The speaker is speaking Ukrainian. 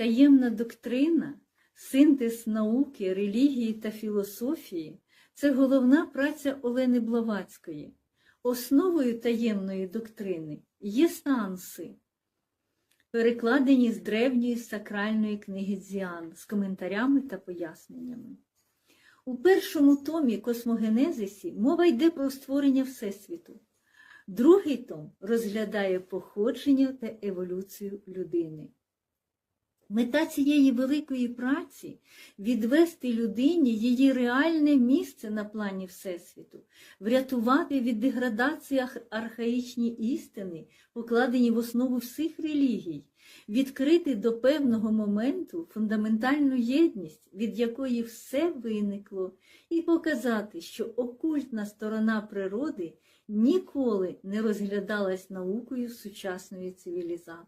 Таємна доктрина, синтез науки, релігії та філософії це головна праця Олени Блаватської. Основою таємної доктрини є сеанси, перекладені з древньої сакральної книги Дзіан з коментарями та поясненнями. У першому томі Космогенезисі мова йде про створення Всесвіту. Другий том розглядає походження та еволюцію людини. Мета цієї великої праці відвести людині її реальне місце на плані Всесвіту, врятувати від деградації архаїчні істини, покладені в основу всіх релігій, відкрити до певного моменту фундаментальну єдність, від якої все виникло, і показати, що окультна сторона природи ніколи не розглядалась наукою сучасної цивілізації.